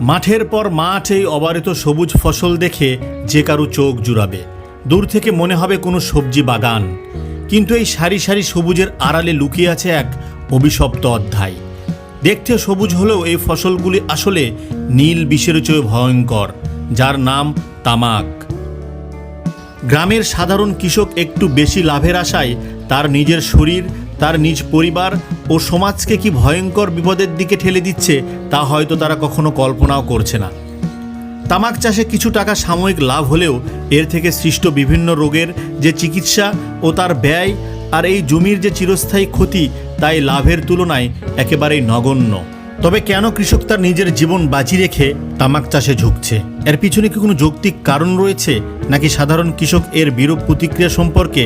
মাঠের পর মাঠ এই অবারিত সবুজ ফসল দেখে যে কারও চোখ জুড়াবে। দূর থেকে মনে হবে কোনো সবজি বাগান। কিন্তু এই সারি সারি সবুজের আড়ালে লুকিয়ে আছে এক অভিশপ্ত অধ্যায়। দেখতে সবুজ হলেও এই ফসলগুলি আসলে নীল বিষের চেয়ে ভয়ঙ্কর, যার নাম তামাক। গ্রামের সাধারণ কৃষক একটু বেশি লাভের আশায় তার নিজের শরীর তার নিজ পরিবার ও সমাজকে কি ভয়ঙ্কর বিপদের দিকে ঠেলে দিচ্ছে, তা হয়তো তারা কখনো কল্পনাও করছে না। তামাক চাষে কিছু টাকা সাময়িক লাভ হলেও এর থেকে সৃষ্ট বিভিন্ন রোগের যে চিকিৎসা ও তার ব্যয় আর এই জমির যে চিরস্থায়ী ক্ষতি, তাই লাভের তুলনায় একেবারেই নগণ্য। তবে কেন কৃষক তার নিজের জীবন বাজি রেখে তামাক চাষে ঝুঁকছে? এর পিছনে কি কোনো যৌক্তিক কারণ রয়েছে, নাকি সাধারণ কৃষক এর বিরূপ প্রতিক্রিয়া সম্পর্কে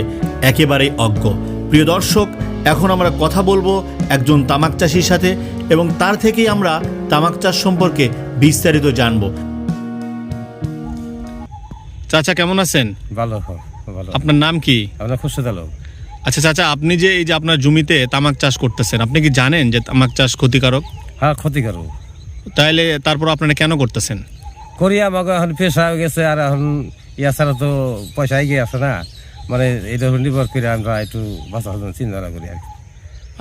একেবারেই অজ্ঞ? প্রিয় দর্শক এখন আমরা কথা বলব একজন তামাক চাষির সাথে এবং তার থেকেই আমরা তামাক চাষ সম্পর্কে বিস্তারিত জানব। চাচা কেমন আছেন? ভালো ভালো। আপনার নাম কি? আপনার খুশি আলম। আচ্ছা চাচা আপনি যে এই যে আপনার জমিতে তামাক চাষ করতেছেন আপনি কি জানেন যে তামাক চাষ ক্ষতিকারক? হ্যাঁ ক্ষতিকারক। তাহলে তারপর আপনারা কেন করতেছেন? করি আমাকে এখন পেশা হয়ে গেছে আর এখন ইয়া ছাড়া তো পয়সা এগিয়ে আসে না। মানে এটা নির্ভর করে আমরা একটু বাঁচার জন্য চিন্তা করি আর কি।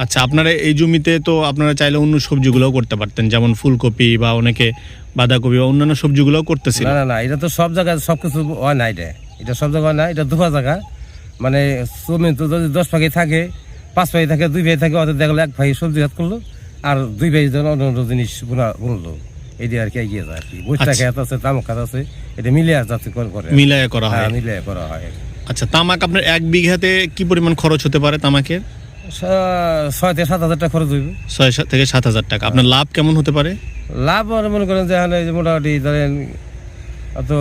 আচ্ছা আপনারা এই জমিতে তো আপনারা চাইলে অন্য সবজিগুলোও করতে পারতেন যেমন ফুলকপি বা অনেকে বাঁধাকপি বা অন্যান্য সবজিগুলোও করতেছিল। না না না এটা তো সব জায়গায় সব কিছু হয় না এটা। এটা সব জায়গায় না এটা দুপা জায়গা। মানে জমি তো যদি দশ ভাগে থাকে পাঁচ ভাগে থাকে দুই ভাই থাকে অত দেখল এক ভাই সবজি হাত করল আর দুই ভাই যেন অন্য অন্য জিনিস বুনলো এই দিয়ে আর কি এগিয়ে যায় আর কি। বৈশা আচ্ছা। আছে তামক আছে এটা মিলিয়ে যাতে করে করে। করা হয়। হ্যাঁ মিলিয়ে করা হয়। আচ্ছা তামাক আপনার এক বিঘাতে কি পরিমাণ খরচ হতে পারে তামাকের? ছয় থেকে সাত হাজার টাকা খরচ হইবে। ছয় থেকে সাত হাজার টাকা। আপনার লাভ কেমন হতে পারে? লাভ আর মনে করেন যে এখানে মোটামুটি ধরেন অত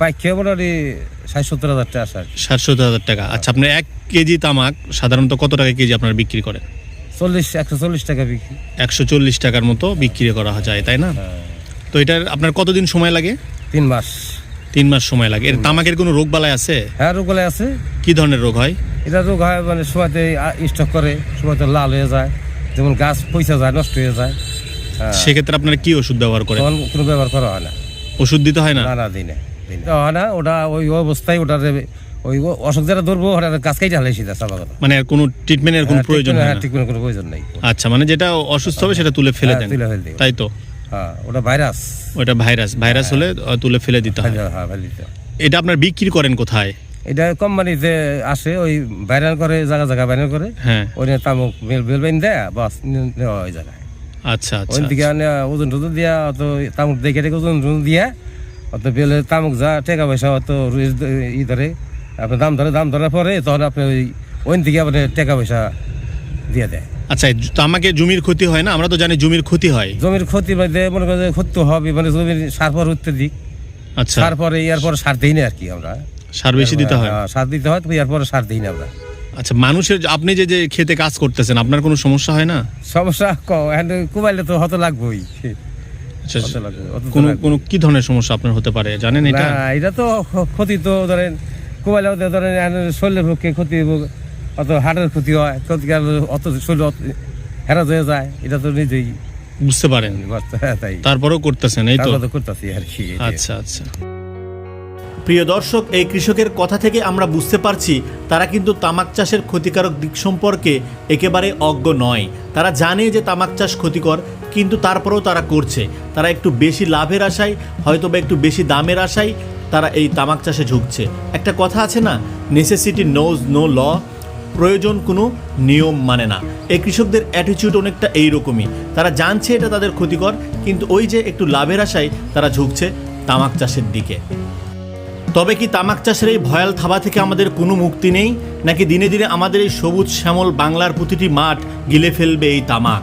পাইক খেয়ে মোটামুটি ষাট সত্তর হাজার টাকা আসে ষাট সত্তর হাজার টাকা। আচ্ছা আপনার এক কেজি তামাক সাধারণত কত টাকা কেজি আপনারা বিক্রি করেন? চল্লিশ একশো চল্লিশ টাকা বিক্রি। একশো চল্লিশ টাকার মতো বিক্রি করা যায় তাই না? তো এটার আপনার কতদিন সময় লাগে? তিন মাস। তিন মাস সময় লাগে। এর তামাকের কোনো রোগ বালাই আছে? হ্যাঁ রোগলে আছে। কি ধরনের রোগ হয়? এটা রোগ হয় মানে সময়তে স্টক করে সময়তে লাল হয়ে যায় যেমন গাছ পয়সা যায় নষ্ট হয়ে যায়। হ্যাঁ, সেক্ষেত্রে আপনারা কি ওষুধ ব্যবহার করেন? তখন কোনো ব্যবহার করা হয় না। ওষুধ দিতে হয় না? না না দিনে হয় না ওটা ওই অবস্থায় ওটা ওই অসুখ যারা ধরবো ওটা গাছ কেটে হালাই সিধা সাদা মানে কোনো ট্রিটমেন্টের কোনো প্রয়োজন হয় হ্যাঁ না? কোনো প্রয়োজন নেই। আচ্ছা মানে যেটা অসুস্থ হবে সেটা তুলে ফেলে হ্যাঁ, দেন। তাই তো? হ্যাঁ ওটা ভাইরাস ওটা ভাইরাস ভাইরাস হলে তুলে ফেলে দিতে হয়। হ্যাঁ ফেলে দিতে এটা আপনার বিক্রি করেন কোথায়? এটা কোম্পানিতে আসে ওই ভাইরাল করে জায়গা জায়গা ভাইরাল করে হ্যাঁ। ওই তামুক বেল বেল দেয় বাস নেওয়া ওই জায়গায়। আচ্ছা আচ্ছা দিকে আনে ওজন টজন দিয়া অত তামুক দেখে দেখে ওজন টজন দিয়া অত বেলে তামুক যা টাকা পয়সা অত ই ধরে আপনার দাম ধরে দাম ধরার পরে তখন আপনি ওই ওই দিকে আপনি টাকা পয়সা দিয়ে দেয়। আচ্ছা তো আমাকে জমির ক্ষতি হয় না? আমরা তো জানি জমির ক্ষতি হয়। জমির ক্ষতি মনে করেন ক্ষতি হবে মানে জমির সার পর দিক আচ্ছা। সার পরে ইয়ার পরে সার দিই না আর কি আমরা। সার বেশি দিতে হয়? হ্যাঁ, সার দিতে হয় তো ইয়ার পরে সার দিই না আমরা। আচ্ছা মানুষের আপনি যে যে খেতে কাজ করতেছেন আপনার কোনো সমস্যা হয় না? সমস্যা এখন কুবাইলে তো হত লাগবেই। কোনো কোনো কি ধরনের সমস্যা আপনার হতে পারে? জানেন এটা? এটা তো ক্ষতি তো ধরেন কুবাইলে ধরেন শরীরের পক্ষে ক্ষতি অত হার্টের ক্ষতি হয় ক্ষতি গেলে অত শরীর হেরাজ হয়ে যায় এটা তো নিজেই বুঝতে পারেন। হ্যাঁ, তাই। তারপরেও করতেছেন এই তো? করতেছি আর কি আচ্ছা আচ্ছা। প্রিয় দর্শক এই কৃষকের কথা থেকে আমরা বুঝতে পারছি তারা কিন্তু তামাক চাষের ক্ষতিকারক দিক সম্পর্কে একেবারে অজ্ঞ নয়। তারা জানে যে তামাক চাষ ক্ষতিকর কিন্তু তারপরেও তারা করছে। তারা একটু বেশি লাভের আশায় হয়তো বা একটু বেশি দামের আশায় তারা এই তামাক চাষে ঝুঁকছে। একটা কথা আছে না নেসেসিটি নোজ নো ল প্রয়োজন কোনো নিয়ম মানে না। এই কৃষকদের অ্যাটিচিউড অনেকটা এইরকমই। তারা জানছে এটা তাদের ক্ষতিকর, কিন্তু ওই যে একটু লাভের আশায় তারা ঝুঁকছে তামাক চাষের দিকে। তবে কি তামাক চাষের এই ভয়াল থাবা থেকে আমাদের কোনো মুক্তি নেই? নাকি দিনে দিনে আমাদের এই সবুজ শ্যামল বাংলার প্রতিটি মাঠ গিলে ফেলবে এই তামাক?